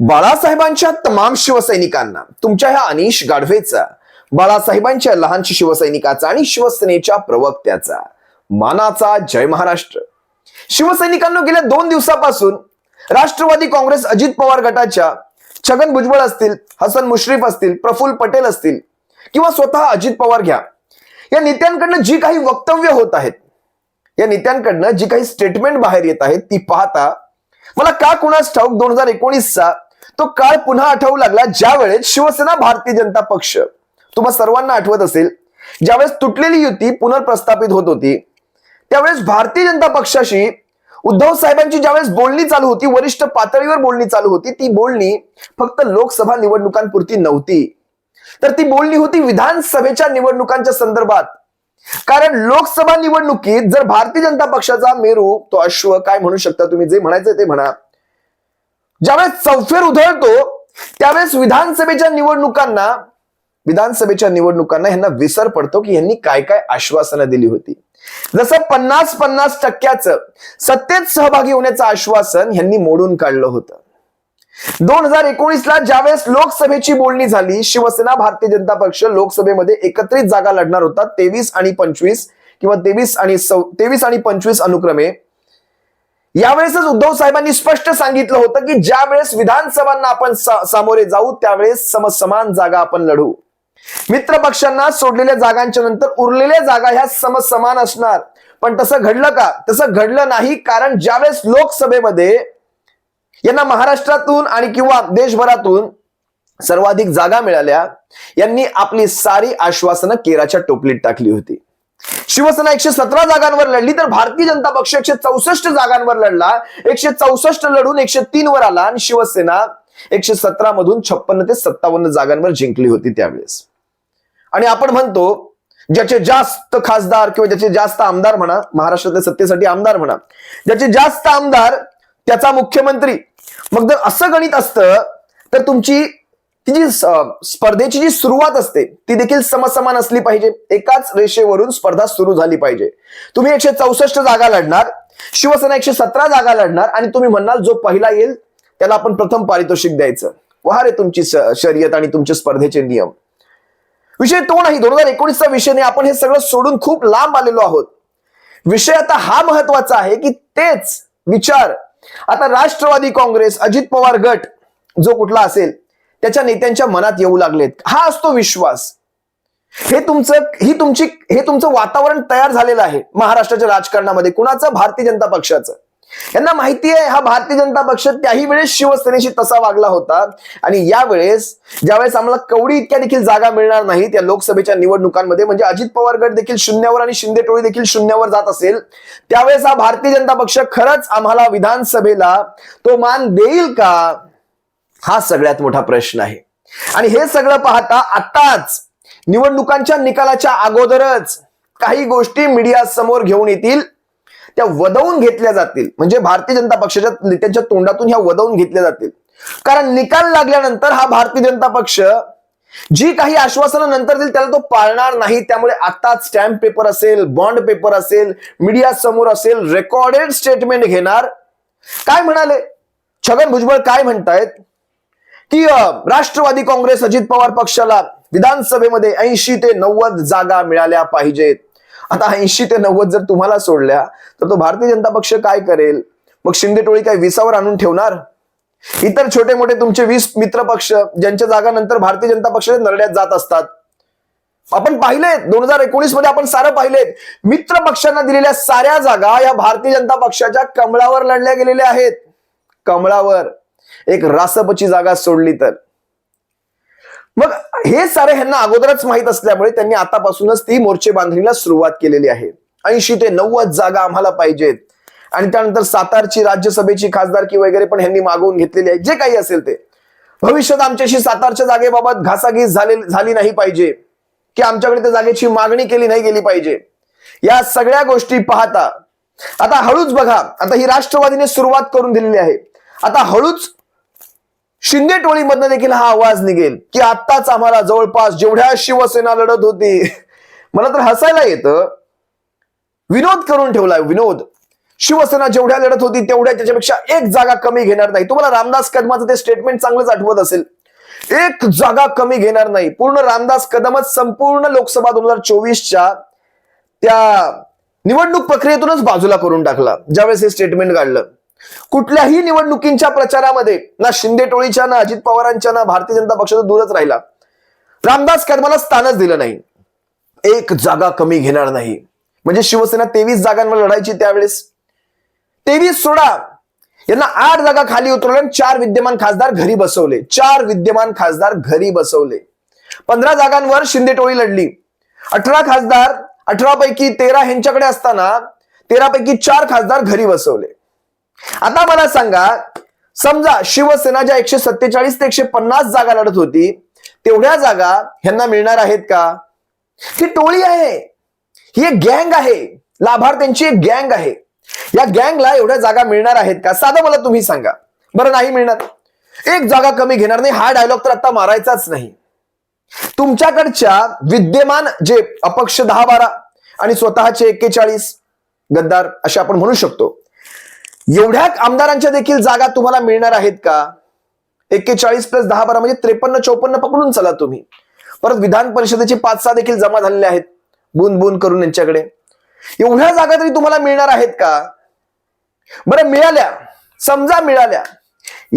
बाळासाहेबांच्या तमाम शिवसैनिकांना तुमच्या ह्या अनिश गाढवेचा बाळासाहेबांच्या लहानशी शिवसैनिकाचा आणि शिवसेनेच्या प्रवक्त्याचा मानाचा जय महाराष्ट्र. शिवसैनिकांना गेल्या दोन दिवसापासून राष्ट्रवादी काँग्रेस अजित पवार गटाच्या छगन भुजबळ असतील हसन मुश्रीफ असतील प्रफुल्ल पटेल असतील किंवा स्वतः अजित पवार घ्या या नेत्यांकडनं जी काही वक्तव्य होत आहेत या नेत्यांकडनं जी काही स्टेटमेंट बाहेर येत आहेत ती पाहता मला का कुणास ठाऊक दोन हजार एकोणीसचा तो काळ पुन्हा आठवू लागला ज्या वेळेस शिवसेना भारतीय जनता पक्ष. तुम्हा सर्वांना आठवत असेल ज्यावेळेस तुटलेली युती पुनर्प्रस्थापित होत होती त्यावेळेस भारतीय जनता पक्षाशी उद्धव साहेबांची ज्यावेळेस बोलणी चालू होती वरिष्ठ पातळीवर बोलणी चालू होती ती बोलणी फक्त लोकसभा निवडणुकांपुरती नव्हती. तर ती बोलणी होती विधानसभेच्या निवडणुकांच्या संदर्भात. कारण लोकसभा निवडणुकीत जर भारतीय जनता पक्षाचा मेरू तो अश्व काय म्हणू शकता तुम्ही जे म्हणायचं ते म्हणा. ज्यावेळेस चौफेर उधळतो त्यावेळेस विधानसभेच्या निवडणुकांना विधानसभेच्या निवडणुकांना यांना विसर पडतो की यांनी काय काय आश्वासनं दिली होती. जसं पन्नास पन्नास टक्क्याचं सत्तेत सहभागी होण्याचं आश्वासन यांनी मोडून काढलं होतं. दोन हजार एकोणीसला ज्यावेळेस लोकसभेची बोलणी झाली शिवसेना भारतीय जनता पक्ष लोकसभेमध्ये एकत्रित जागा लढणार होता तेवीस आणि पंचवीस किंवा तेवीस आणि तेवीस आणि पंचवीस अनुक्रमे. यावेळेसच उद्धव साहेबांनी स्पष्ट सांगितलं होतं की ज्या वेळेस विधानसभांना आपण सामोरे जाऊ त्यावेळेस समसमान जागा आपण लढू. मित्र पक्षांना सोडलेल्या जागांच्या नंतर उरलेल्या जागा ह्या समसमान असणार. पण तसं घडलं का? तसं घडलं नाही कारण ज्यावेळेस लोकसभेमध्ये यांना महाराष्ट्रातून आणि किंवा देशभरातून सर्वाधिक जागा मिळाल्या यांनी आपली सारी आश्वासनं केराच्या टोपलीत टाकली होती. शिवसेना एकशे सतरा जागांवर लढली तर भारतीय जनता पक्ष एकशे चौसष्ट जागांवर लढला. एकशे चौसष्ट लढून एकशे तीन वर आला आणि शिवसेना एकशे सतरा मधून छप्पन्न ते सत्तावन्न जागांवर जिंकली होती त्यावेळेस. आणि आपण म्हणतो ज्याचे जास्त खासदार किंवा ज्याचे जास्त आमदार म्हणा महाराष्ट्रातल्या सत्तेसाठी आमदार म्हणा ज्याचे जास्त आमदार त्याचा मुख्यमंत्री. मग जर असं गणित असतं तर तुमची ती जी स्पर्धेची जी सुरुवात असते ती देखील समसमान असली पाहिजे. एकाच रेषेवरून स्पर्धा सुरू झाली पाहिजे. तुम्ही एकशे चौसष्ट जागा लढणार शिवसेना एकशे सतरा जागा लढणार आणि तुम्ही म्हणाल जो पहिला येईल त्याला आपण प्रथम पारितोषिक द्यायचं. वहा रे तुमची शर्यत आणि तुमचे स्पर्धेचे नियम. विषय तो नाही दोन हजार एकोणीसचा विषय नाही. आपण हे सगळं सोडून खूप लांब आलेलो आहोत. विषय आता हा महत्त्वाचा आहे की तेच विचार. आता राष्ट्रवादी काँग्रेस अजित पवार गट जो कुठला असेल त्याच्या नेत्यांच्या मनात येऊ लागलेत. हा असतो विश्वास. हे तुमचं ही तुमची हे तुमचं वातावरण तयार झालेलं आहे महाराष्ट्राच्या राजकारणामध्ये कुणाचं? भारतीय जनता पक्षाचं. यांना माहिती आहे हा भारतीय जनता पक्ष त्याही वेळेस शिवसेनेशी तसा वागला होता. आणि यावेळेस ज्यावेळेस आम्हाला कवडी इतक्या देखील जागा मिळणार नाही त्या लोकसभेच्या निवडणुकांमध्ये म्हणजे अजित पवार गट देखील शून्यावर आणि शिंदे टोळी देखील शून्यावर जात असेल त्यावेळेस हा भारतीय जनता पक्ष खरंच आम्हाला विधानसभेला तो मान देईल का? हा सगळ्यात मोठा प्रश्न आहे. आणि हे सगळं पाहता आताच निवडणुकांच्या निकालाच्या अगोदरच काही गोष्टी मीडिया समोर घेऊन येतील त्या वदवून घेतल्या जातील. म्हणजे भारतीय जनता पक्षाच्या नेत्यांच्या तोंडातून ह्या वदवून घेतल्या जातील. कारण निकाल लागल्यानंतर हा भारतीय जनता पक्ष जी काही आश्वासनं नंतर देईल त्याला तो पाळणार नाही. त्यामुळे आता स्टॅम्प पेपर असेल बॉन्ड पेपर असेल मीडिया समोर असेल रेकॉर्डेड स्टेटमेंट घेणार. काय म्हणाले? छगन भुजबळ काय म्हणतायत? की राष्ट्रवादी काँग्रेस अजित पवार पक्षाला विधानसभेमध्ये ऐंशी ते नव्वद जागा मिळाल्या पाहिजेत. आता ऐंशी ते नव्वद जर तुम्हाला सोडल्या तर तो भारतीय जनता पक्ष काय करेल? मग शिंदे टोळी काय विसावर आणून ठेवणार? इतर छोटे मोठे तुमचे वीस मित्र पक्ष ज्यांच्या जागा नंतर भारतीय जनता पक्षाच्या नरड्यात जात असतात. आपण पाहिलेत दोन हजार एकोणीसमध्ये आपण सारं पाहिलेत मित्र पक्षांना दिलेल्या साऱ्या जागा या भारतीय जनता पक्षाच्या कमळावर लढल्या गेलेल्या आहेत. कमळावर. एक रासपची जागा सोडली तर. मग हे सारे ह्यांना अगोदरच माहीत असल्यामुळे त्यांनी आतापासूनच ती मोर्चे बांधणीला सुरुवात केलेली आहे. ऐंशी ते नव्वद जागा आम्हाला पाहिजेत. आणि त्यानंतर सातारची राज्यसभेची खासदारकी वगैरे पण ह्यांनी मागवून घेतलेली आहे. जे काही असेल ते. भविष्यात आमच्याशी सातारच्या जागेबाबत घासाघीस झाले झाली नाही पाहिजे. की आमच्याकडे त्या जागेची मागणी केली नाही गेली पाहिजे. या सगळ्या गोष्टी पाहता. आता हळूच बघा. आता ही राष्ट्रवादीने सुरुवात करून दिलेली आहे. आता हळूच शिंदे टोळीमधनं देखील हा आवाज निघेल की आत्ताच आम्हाला जवळपास जेवढ्या शिवसेना लढत होती मला तर हसायला येतं. विनोद करून ठेवलाय विनोद. शिवसेना जेवढ्या लढत होती तेवढ्या त्याच्यापेक्षा एक जागा कमी घेणार नाही. तुम्हाला रामदास कदमाचं ते स्टेटमेंट चांगलंच आठवत असेल. एक जागा कमी घेणार नाही. पूर्ण रामदास कदमच संपूर्ण लोकसभा दोन हजार चोवीसच्या त्या निवडणूक प्रक्रियेतूनच बाजूला करून टाकला. ज्यावेळेस हे स्टेटमेंट काढलं. कुठल्याही निवडणुकींच्या प्रचारामध्ये ना शिंदे टोळीच्या ना अजित पवारांच्या ना भारतीय जनता पक्षाचा दूरच राहिला. रामदास कदमाला स्थानच दिलं नाही. एक जागा कमी घेणार नाही. म्हणजे शिवसेना तेवीस जागांवर लढायची त्यावेळेस. तेवीस सोडा. यांना आठ जागा खाली उतरवल्या आणि चार विद्यमान खासदार घरी बसवले. चार विद्यमान खासदार घरी बसवले. पंधरा जागांवर शिंदे टोळी लढली. अठरा खासदार अठरा पैकी तेरा ह्यांच्याकडे असताना तेरा पैकी चार खासदार घरी बसवले. आता मला सांगा समजा शिवसेना ज्या एकशे सत्तेचाळीस ते एकशे पन्नास जागा लढत होती तेवढ्या जागा ह्यांना मिळणार आहेत का? ही टोळी आहे. ही एक गँग आहे. लाभार्थ्यांची एक गँग आहे. या गँगला एवढ्या जागा मिळणार आहेत का? साधं मला तुम्ही सांगा. बरं नाही मिळणार. एक जागा कमी घेणार नाही हा डायलॉग तर आता मारायचाच नाही. तुमच्याकडच्या विद्यमान जे अपक्ष दहा बारा आणि स्वतःचे एक्केचाळीस गद्दार असे आपण म्हणू शकतो. एवढ्या आमदारांच्या देखील जागा तुम्हाला मिळणार आहेत का? एक्केचाळीस प्लस दहा बारा म्हणजे त्रेपन्न चौपन्न पकडून चला तुम्ही. परत विधान परिषदेचे पाच सहा देखील जमा झालेले आहेत. बुन बुन करून यांच्याकडे. एवढ्या जागा तरी तुम्हाला मिळणार आहेत का? बरं मिळाल्या. समजा मिळाल्या.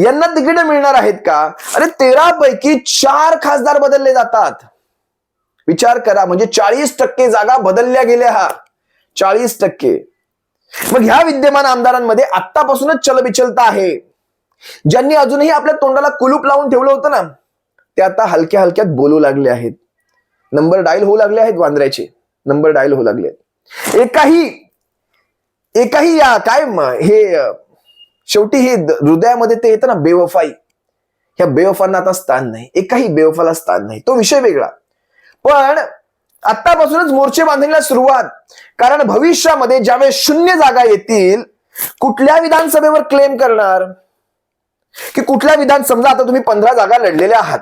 यांना तिकीट मिळणार आहेत का? अरे तेरा पैकी चार खासदार बदलले जातात. विचार करा म्हणजे चाळीस टक्के जागा बदलल्या गेल्या. हा चाळीस टक्के. मग ह्या विद्यमान आमदारांमध्ये आत्तापासूनच चलबिचलता आहे. ज्यांनी अजूनही आपल्या तोंडाला कुलूप लावून ठेवलं होतं ना ते आता हलक्या हलक्यात बोलू लागले आहेत. नंबर डायल होऊ लागले आहेत वांद्र्याचे. नंबर डायल होऊ लागले आहेत. एकाही एकाही या काय हे शेवटी हे हृदयामध्ये ते येतं ना बेवफाई. ह्या बेवफांना आता स्थान नाही. एकाही बेवफाला स्थान नाही. तो विषय वेगळा. पण आतापासूनच मोर्चे बांधणीला सुरुवात. कारण भविष्यामध्ये ज्यावेळेस शून्य जागा येतील कुठल्या विधानसभेवर क्लेम करणार? की कुठल्या विधान समजा आता तुम्ही पंधरा जागा लढलेल्या आहात.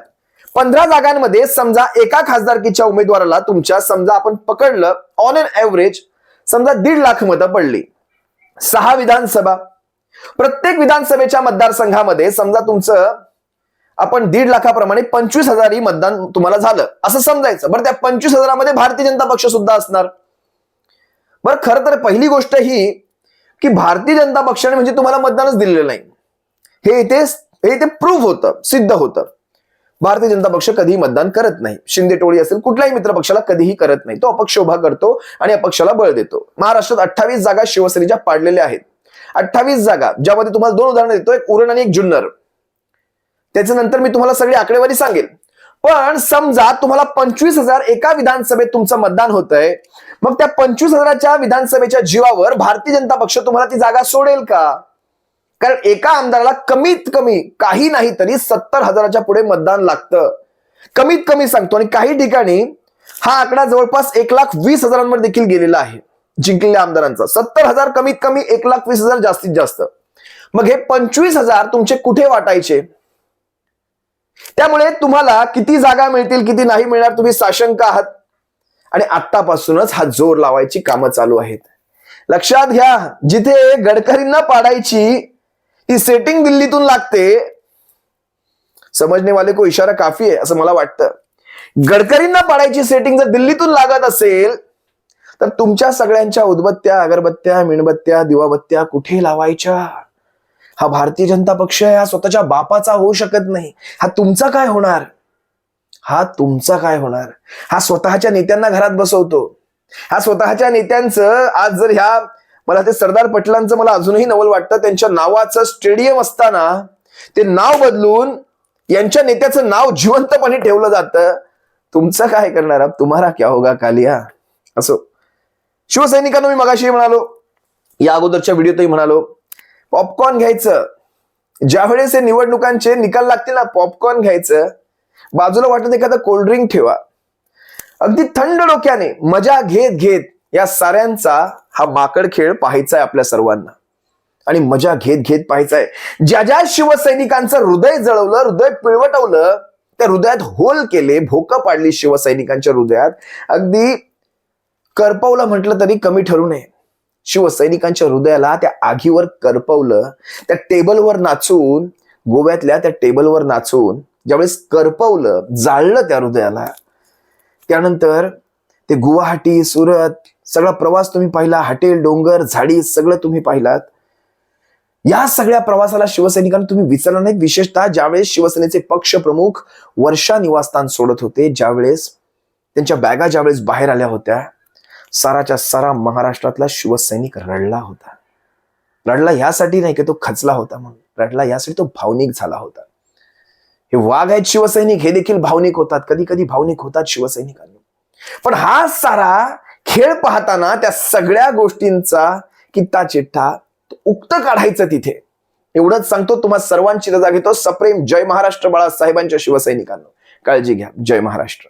पंधरा जागांमध्ये समजा एका खासदारकीच्या उमेदवाराला तुमच्या समजा आपण पकडलं ऑन अन एव्हरेज समजा दीड लाख मतं पडली. सहा विधानसभा. प्रत्येक विधानसभेच्या मतदारसंघामध्ये समजा तुमचं आपण दीड लाखाप्रमाणे पंचवीस हजारही मतदान तुम्हाला झालं. असं समजायचं. बरं त्या पंचवीस हजारामध्ये भारतीय जनता पक्ष सुद्धा असणार. बरं खरं तर पहिली गोष्ट ही की भारतीय जनता पक्षाने म्हणजे तुम्हाला मतदानच दिलेलं नाही. हे इथे हे इथे प्रूव्ह होतं सिद्ध होतं. भारतीय जनता पक्ष कधीही मतदान करत नाही. शिंदे टोळी असेल कुठल्याही मित्र पक्षाला कधीही करत नाही. तो अपक्ष उभा करतो आणि अपक्षाला बळ देतो. महाराष्ट्रात अठ्ठावीस जागा शिवसेनेच्या पाडलेल्या आहेत. अठ्ठावीस जागा ज्यामध्ये तुम्हाला दोन उदाहरणं देतो. एक उरण आणि एक जुन्नर. त्याच्यानंतर मी तुम्हाला सगळी आकडेवारी सांगेल. पण समजा तुम्हाला पंचवीस हजार एका विधानसभेत तुमचं मतदान होतंय मग त्या पंचवीस हजाराच्या विधानसभेच्या जीवावर भारतीय जनता पक्ष तुम्हाला ती जागा सोडेल का? कारण एका आमदाराला कमीत कमी काही नाही तरी सत्तर हजाराच्या पुढे मतदान लागतं. कमीत कमी सांगतो आणि काही ठिकाणी हा आकडा जवळपास एक लाख वीस हजारांवर देखील गेलेला आहे जिंकलेल्या आमदारांचा. सत्तर हजार कमीत कमी एक लाख वीस हजार जास्तीत जास्त. मग हे पंचवीस हजार तुमचे कुठे वाटायचे? त्यामुळे तुम्हाला किती जागा मिळतील किती नाही मिळणार तुम्ही साशंक आहात. आणि आत्तापासूनच हा जोर लावायची कामं चालू आहेत. लक्षात घ्या जिथे गडकरींना पाडायची ती सेटिंग दिल्लीतून लागते. समजणे वाले को इशारा काफी आहे असं मला वाटतं. गडकरींना पाडायची सेटिंग जर दिल्लीतून लागत असेल तर तुमच्या सगळ्यांच्या उदबत्त्या अगरबत्त्या मेणबत्त्या दिवाबत्त्या कुठे लावायच्या? हा भारतीय जनता पक्ष आहे हा स्वतःच्या बापाचा होऊ शकत नाही. हा तुमचा काय होणार? हा तुमचा काय होणार? हा स्वतःच्या नेत्यांना घरात बसवतो. हा स्वतःच्या नेत्यांचं आज जर ह्या मला ते सरदार पटलांचं मला अजूनही नवल वाटतं त्यांच्या नावाचं स्टेडियम असताना ते नाव बदलून यांच्या नेत्याचं नाव जिवंतपणे ठेवलं जातं. तुमचं काय करणार अब तुम्हाला क्या होगा कालिया? असो. शिवसैनिकांना मी मगाशी म्हणालो या अगोदरच्या व्हिडिओतही म्हणालो पॉपकॉर्न घ्यायचं. ज्यावेळेस हे निवडणुकांचे निकाल लागतील ना पॉपकॉर्न घ्यायचं. बाजूला वाटत एखादं कोल्ड्रिंक ठेवा. अगदी थंड डोक्याने मजा घेत घेत या साऱ्यांचा हा माकड खेळ पाहायचा आहे आपल्या सर्वांना. आणि मजा घेत घेत पाहायचा आहे ज्या ज्या शिवसैनिकांचं हृदय जळवलं हृदय पिळवटवलं त्या हृदयात होल केले भोकं पाडली शिवसैनिकांच्या हृदयात अगदी करपवलं म्हटलं तरी कमी ठरू नये. शिवसैनिकांच्या हृदयाला त्या आगीवर करपवलं. त्या टेबलवर नाचून गोव्यातल्या त्या टेबलवर नाचून ज्यावेळेस करपवलं जाळलं त्या हृदयाला. त्यानंतर ते गुवाहाटी सुरत सगळा प्रवास तुम्ही पाहिला हॉटेल डोंगर झाडी सगळं तुम्ही पाहिलात. या सगळ्या प्रवासाला शिवसैनिकांना तुम्ही विचारलं नाही विशेषतः ज्यावेळेस शिवसेनेचे पक्ष प्रमुख वर्षा निवासस्थान सोडत होते ज्यावेळेस त्यांच्या बॅगा ज्यावेळेस बाहेर आल्या होत्या साराच्या सारा महाराष्ट्रातला शिवसैनिक रडला होता. रडला यासाठी नाही की तो खचला होता म्हणून. रडला यासाठी तो भावनिक झाला होता. हे वाघ आहेत शिवसैनिक हे देखील भावनिक होतात. कधी कधी भावनिक होतात शिवसैनिकांनी. पण हा सारा खेळ पाहताना त्या सगळ्या गोष्टींचा कित्ता चिठ्ठा उक्त काढायचं तिथे. एवढंच सांगतो तुम्हा सर्वांची रजा घेतो. सप्रेम जय महाराष्ट्र बाळासाहेबांच्या शिवसैनिकांना. काळजी घ्या. जय महाराष्ट्र.